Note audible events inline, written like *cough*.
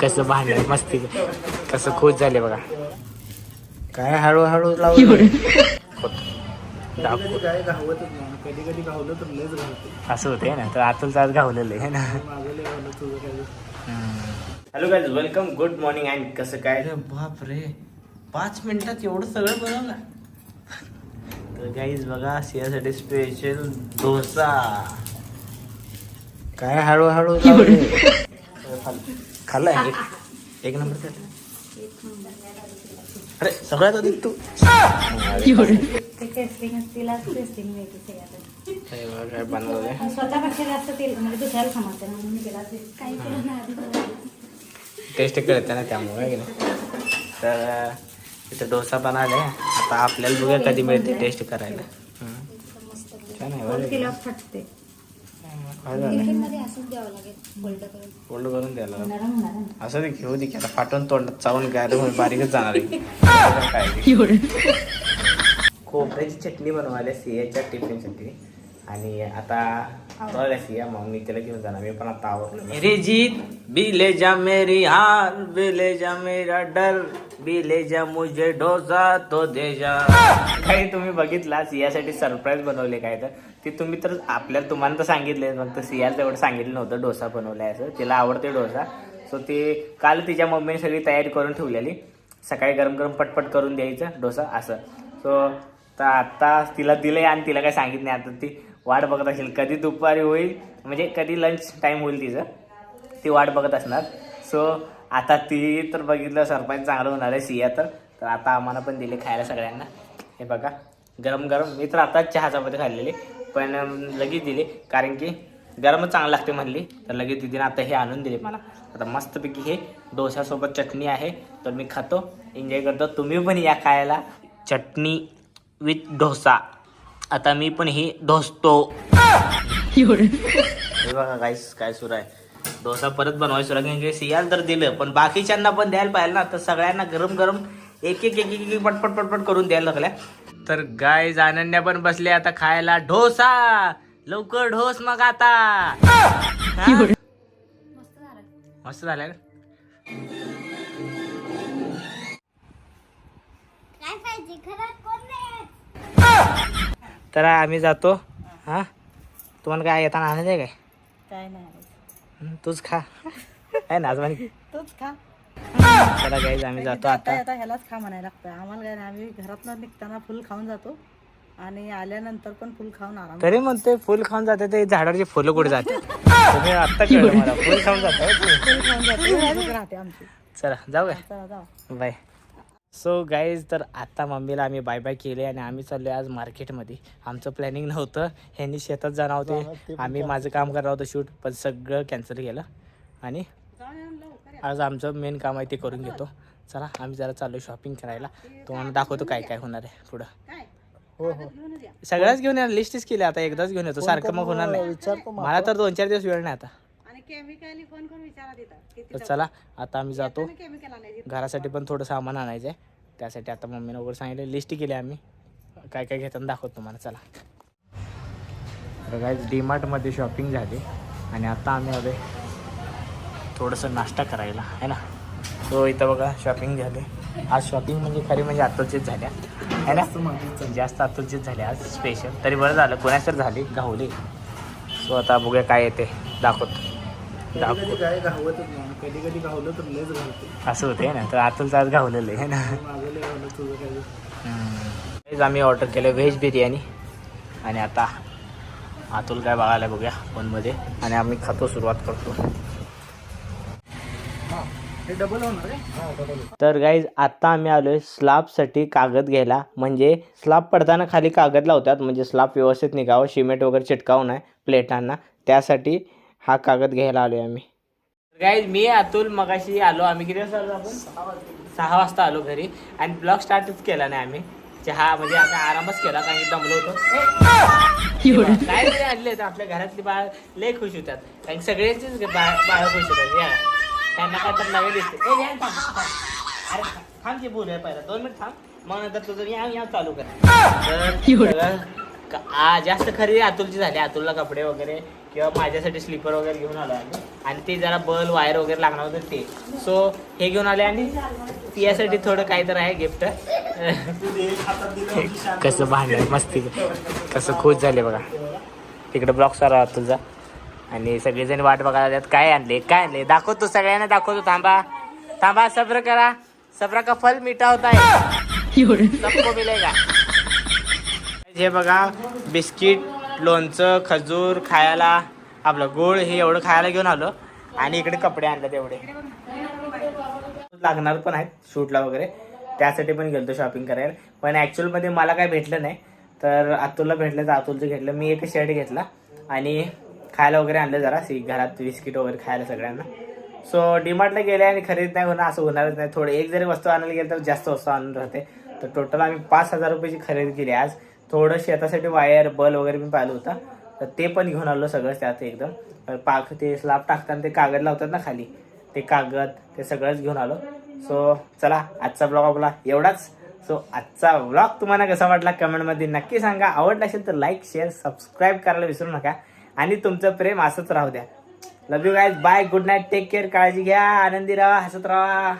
कसं भांडण मस्ती. कसं खुश झाले बघा. काय हळूहळू असं होते ना तर आतून आज घावलेलं आहे ना. Hello guys welcome good morning and कसं काय? बाप रे पाच मिनिटात एवढं सगळं बनवलं. तर गाईज बघा सियासाठी स्पेशल डोसा. काय हळूहळू खाल्लाय. एक एक नंबर खाल्ला. अरे सगळ्यात अधिक तू. काय बनवलंय स्वतःपेक्षा जास्त तेल म्हणजे दुसऱ्याला म्हणून मी काही केलं नाही टेस्ट कळते ना त्यामुळे की नाही? तर इथं डोसा बनवलाय आता आपल्याला बघूया कधी मिळते टेस्ट करायला. छान आहे बरं तिला फटते काय झालं मध्ये असंच द्यावं लागेल गोल्ड करून. फोल्ड करून द्यायला लागलं. नरम होणार ना असं ते घेऊ दे की आता फाटून तोंडात चावून गायला बारीकच जाणार आहे. काय खोबऱ्याची चटणी बनवायला सियाच्या टिफिनसाठी आणि आता आवडल्या सिया मग मी तिला घेऊन जाणार मी पण आता आवडलो मेरी जीत भी ले जा मेरी हार भी ले जा मेरा डर भी ले जा मुझे डोसा तो दे जा। काही तुम्ही बघितला सियासाठी सरप्राईज बनवले काय तर? ते तुम्ही तर आपल्याला तुम्हाला तर सांगितले फक्त सियाला तेवढं सांगितलं नव्हतं डोसा बनवलाय असं. तिला आवडते डोसा. सो ते काल तिच्या मम्मीने सगळी तयारी करून ठेवलेली. सकाळी गरम गरम पटपट करून द्यायचं डोसा असं. सो तर आता तिला दिलंय आणि तिला काय सांगितलं नाही. आता ती वाट बघत असेल. कधी दुपारी होईल म्हणजे कधी लंच टाईम होईल तिचं ती वाट बघत असणार. सो आता ती तर बघितलं सरपंच चांगलं होणार आहे सिया तर. तर आता आम्हाला पण दिले खायला सगळ्यांना. हे बघा गरम गरम. मी तर आता चहाचा मध्ये खाल्लेली पण लगेच दिले. कारण की गरमच चांगलं लागते म्हणली. तर लगेच दिदीने आता हे आणून दिले मला. आता मस्तपैकी हे डोस्यासोबत चटणी आहे तर मी खातो. एन्जॉय करतो. तुम्ही पण या खायला. चटणी विथ डोसा. आता मी पण हे ढोसतो हे बघा गाईस काय सुरू आहे. डोसा परत बनवायचं सुरू आहे कारण की सियाल तर दिलं पण बाकीच्यांना पण द्यायला पाहिजे ना तर सगळ्यांना गरम गरम एक एक एक एक एक पटपट पटपट करून द्यायला लागल्या. तर गाय अनन्या पण बसले आता खायला. डोसा! लवकर ढोस मग आता? मस्त झालं मस्त झालं ना काय पाहिजे नाही तर आम्ही जातो. हा? तुम्हाला काय येताना आणायचं आहे काय? काय नाही हं, तूच खा. आहे ना आज म्हणे तूच खा. चला गाईज आम्ही जातो आता आता. ह्यालाच खा म्हणायला लागतं आम्हाला काय नाही आम्ही घरातनं निघताना फुल खाऊन जातो. आणि आल्यानंतर पण फुल खाऊन आराम तरी म्हणते फुल खाऊन जाते ते झाडावरची फुलं कुठे जाते *laughs* तुम्ही आत्ता कळलं मला. फुल खाऊन जाता होय तुम्ही. फुल खाऊन जातो. राहते आमची. चला जाऊ काय चला जाऊ. बाय सो गाईज तर आता मम्मीला आम्ही बाय बाय केले आणि आम्ही चाललो आज मार्केटमध्ये आमचं प्लॅनिंग नव्हतं. ह्यांनी शेतात जाणार होते. आम्ही माझं काम करणार होतं शूट पण सगळं कॅन्सल केलं. आणि आज आमचं मेन काम आहे ते करून घेतो. चला आम्ही जरा चाललो शॉपिंग करायला. तुम्हाला दाखवतो काय काय होणार आहे पुढं. हो हो. सगळ्याच घेऊन येणार लिस्टच केली आता एकदाच घेऊन येतो. सारखं मग होणार नाही. मला तर दोन चार दिवस वेळ नाही आता. केमिकली फोन करून विचारा तिथं किती तर चला आता आम्ही जातो. केमिकल आणायचे घरासाठी पण थोडं सामान आणायचं आहे. त्यासाठी आता मम्मीनं वगैरे सांगितलं लिस्ट केली आम्ही. काय काय घेताना दाखवतो तुम्हाला चला. तर काय डीमार्टमध्ये शॉपिंग झाली. आणि आता आम्ही आलो थोडंसं नाश्ता करायला आहे ना? तो इथं बघा शॉपिंग झाली. आज शॉपिंग म्हणजे खरी म्हणजे आतुरचीच झाल्या आहे ना? जास्त आतुरचीच झाली आज स्पेशल तरी बरं झालं कोणाच झाली गावली. सो आता बघूया काय येते दाखवतो. दाखव कधी काय घावतच नाही. कधी कधी घावलं तर लयच घावते असं होते ना तर आतुलचं आज गावलेलं आहे ना? माझं लय घावलं तुझं काय हम्म. आम्ही ऑर्डर केलं व्हेज बिर्याणी. आणि आता अतुल काय बघायला बघूया फोनमध्ये. आणि आम्ही खातो सुरुवात करतो. हे डबल होणार हा तर गाईज आता आम्ही आलोय स्लाबसाठी कागद घ्यायला. म्हणजे स्लाब पडताना खाली कागद लावतात. म्हणजे स्लाब व्यवस्थित निघावं सिमेंट वगैरे चिटकावं नाही प्लेटांना त्यासाठी हा कागद घ्यायला आलोय आम्ही. गाईज मी अतुल मगाशी आलो. आम्ही किती वाजता आलो आपण? सहा वाजता. आलो घरी. आणि ब्लॉग स्टार्टच केला नाही आम्ही. चहा म्हणजे आम्ही आरामच केला कारण दमलो होतो. *laughs* काय तरी आणले तर आपल्या घरातली बाळ लय खुश होतात. कारण सगळ्यांचीच बाळ बाळ खुश होतात. या. त्यांना काय तर नवे दिसते. अरे थांब की बोलूया पहिला. दोन मिनिट थांब. मग नंतर तुझं या या चालू कर. *laughs* आ, जास्त खरेदी अतुलची झाली. अतुलला कपडे वगैरे किंवा माझ्यासाठी स्लीपर वगैरे घेऊन आलो आम्ही. आणि ते जरा बल वायर वगैरे लागणार होतं ते. सो हे घेऊन आले आणि पियासाठी थोडं काय तर आहे गिफ्ट *laughs* कसं भांडण मस्ती. कसं खुश झाले बघा. तिकडे ब्लॉक सारा तुझा आणि सगळेजण वाट बघायला. काय आणले? काय आणले? दाखवतो सगळ्यांना दाखवतो. थांबा. थांबा सब्र करा. सब्र का फल मिठा होता. *laughs* है सबको मिलेगा. हे बघा बिस्किट लोणचं खजूर खायला आपलं गोळ हे एवढं खायला घेऊन आलो. आणि इकडे कपडे आणले तेवढे लागणार पण आहेत शूटला वगैरे. त्यासाठी पण गेलतो शॉपिंग करायला. पण ॲक्च्युअलमध्ये मला काय भेटलं नाही. तर अतुलला भेटलं तर अतुलचं घेतलं. मी एक शर्ट घेतला. आणि खायला वगैरे आणलं जरा. सी घरात बिस्किट वगैरे खायला सगळ्यांना. सो डीमार्टला गेले आणि खरेदी नाही होणार असं होणारच नाही. थोडं एक जरी वस्तू आणायला गेलं तर जास्त वस्तू आणून राहते. तर टोटल आम्ही पाच हजार रुपयाची खरेदी केली आज. थोडं शेतासाठी वायर बल वगैरे मी पाहिलं होतं. तर ते पण घेऊन आलो सगळंच त्यात एकदम. पाक ते स्लाब टाकताना ते कागद लावतात ना खाली. ते कागद ते सगळंच घेऊन आलो. सो चला आजचा ब्लॉग आपला एवढाच. सो आजचा ब्लॉग तुम्हाला कसा वाटला कमेंटमध्ये नक्की सांगा. आवडला असेल तर लाईक शेअर सबस्क्राईब करायला विसरू नका. आणि तुमचं प्रेम असंच राहू द्या. Love you guys bye good night take care काळजी घ्या. आनंदी राहा. हसत राहा.